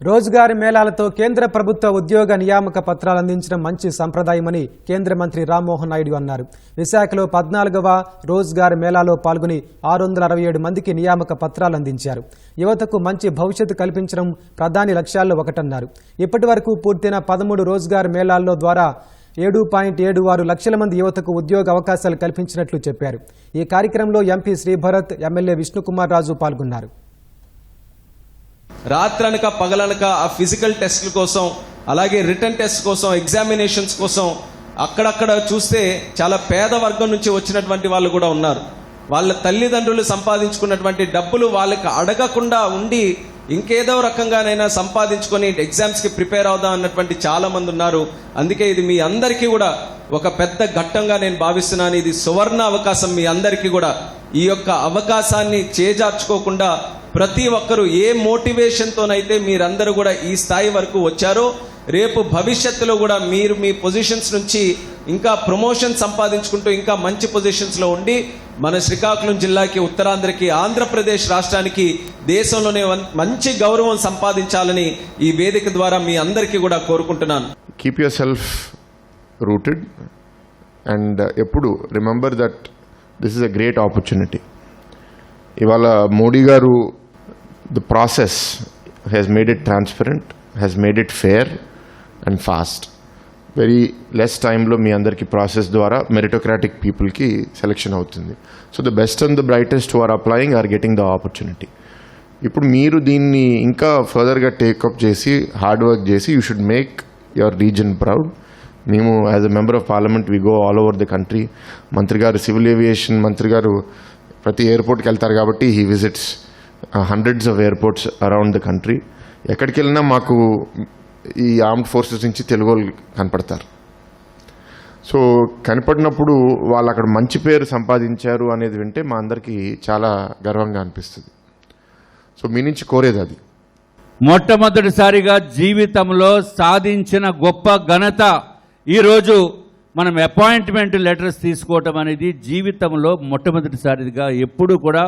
రోజుగారి మేళాలతో కేంద్ర ప్రభుత్వ ఉద్యోగ నియామక పత్రాలు అందించడం మంచి సంప్రదాయమని కేంద్ర మంత్రి రామ్మోహన్ నాయుడు అన్నారు. విశాఖలో పద్నాలుగవ రోజ్గార్ మేళాలో పాల్గొని ఆరు వందల అరవై ఏడు మందికి నియామక పత్రాలు అందించారు. యువతకు మంచి భవిష్యత్తు కల్పించడం ప్రధాని లక్ష్యాల్లో ఒకటన్నారు. ఇప్పటి వరకు పూర్తయిన పదమూడు రోజుగారి మేళాల్లో ద్వారా ఏడు పాయింట్ ఏడు ఆరు లక్షల మంది యువతకు ఉద్యోగ అవకాశాలు కల్పించినట్లు చెప్పారు. ఈ కార్యక్రమంలో ఎంపీ శ్రీభరత్ ఎమ్మెల్యే విష్ణుకుమార్ రాజు పాల్గొన్నారు. రాత్రనక పగలనక ఆ ఫిజికల్ టెస్ట్ల కోసం అలాగే రిటర్న్ టెస్ట్ కోసం ఎగ్జామినేషన్స్ కోసం అక్కడక్కడ చూస్తే చాలా పేద వర్గం నుంచి వచ్చినటువంటి వాళ్ళు కూడా ఉన్నారు. వాళ్ళ తల్లిదండ్రులు సంపాదించుకున్నటువంటి డబ్బులు వాళ్ళకి అడగకుండా ఉండి ఇంకేదో రకంగానైనా సంపాదించుకొని ఎగ్జామ్స్కి ప్రిపేర్ అవుదాం అన్నటువంటి చాలామంది ఉన్నారు. అందుకే ఇది మీ అందరికీ కూడా ఒక పెద్ద ఘట్టంగా నేను భావిస్తున్నాను. ఇది సువర్ణ అవకాశం మీ అందరికీ కూడా. ఈ యొక్క అవకాశాన్ని చేజార్చుకోకుండా ప్రతి ఒక్కరూ ఏ మోటివేషన్తోనైతే మీరందరూ కూడా ఈ స్థాయి వరకు వచ్చారో రేపు భవిష్యత్తులో కూడా మీరు మీ పొజిషన్స్ నుంచి ఇంకా ప్రమోషన్ సంపాదించుకుంటూ ఇంకా మంచి పొజిషన్స్లో ఉండి మన శ్రీకాకుళం జిల్లాకి ఉత్తరాంధ్రకి ఆంధ్రప్రదేశ్ రాష్ట్రానికి దేశంలోనే మంచి గౌరవం సంపాదించాలని ఈ వేదిక ద్వారా మీ అందరికీ కూడా కోరుకుంటున్నాను. Keep your self rooted and ఎప్పుడు remember that this is a great opportunity ఇవాళ మోడీ గారు the process has made it transparent has made it fair and fast very less టైంలో మీ అందరికీ ప్రాసెస్ ద్వారా మెరిటోక్రాటిక్ పీపుల్కి సెలెక్షన్ అవుతుంది. So the best and the brightest are applying are getting the opportunity ఇప్పుడు మీరు దీన్ని ఇంకా ఫర్దర్గా టేకప్ చేసి హార్డ్ వర్క్ చేసి you should make your reason proud మేము as a member of parliament we go all over the country మంత్రి గారు సివిల్ ఏవియేషన్ మంత్రి గారు ప్రతి ఎయిర్పోర్ట్కి వెళ్తారు కాబట్టి he visits hundreds of airports around the country ఎక్కడికి వెళ్ళినా మాకు ఈ ఆర్మ్డ్ ఫోర్సెస్ నుంచి తెలుగు వాళ్ళు కనపడతారు. సో కనపడినప్పుడు వాళ్ళు అక్కడ మంచి పేరు సంపాదించారు అనేది వింటే మా అందరికీ చాలా గర్వంగా అనిపిస్తుంది. సో మీ నుంచి కోరేది అది. మొట్టమొదటిసారిగా జీవితంలో సాధించిన గొప్ప ఘనత ఈరోజు మనం అపాయింట్మెంట్ లెటర్స్ తీసుకోవటం అనేది జీవితంలో మొట్టమొదటిసారిగా ఎప్పుడు కూడా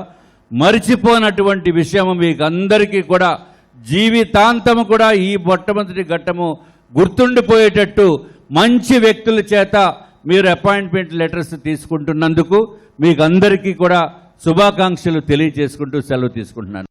మరిచిపోనటువంటి విషయము మీకు అందరికీ కూడా జీవితాంతము కూడా ఈ మొట్టమొదటి ఘట్టము గుర్తుండిపోయేటట్టు మంచి వ్యక్తుల చేత మీరు అపాయింట్మెంట్ లెటర్స్ తీసుకుంటున్నందుకు మీకు అందరికీ కూడా శుభాకాంక్షలు తెలియజేసుకుంటూ సెలవు తీసుకుంటున్నాను.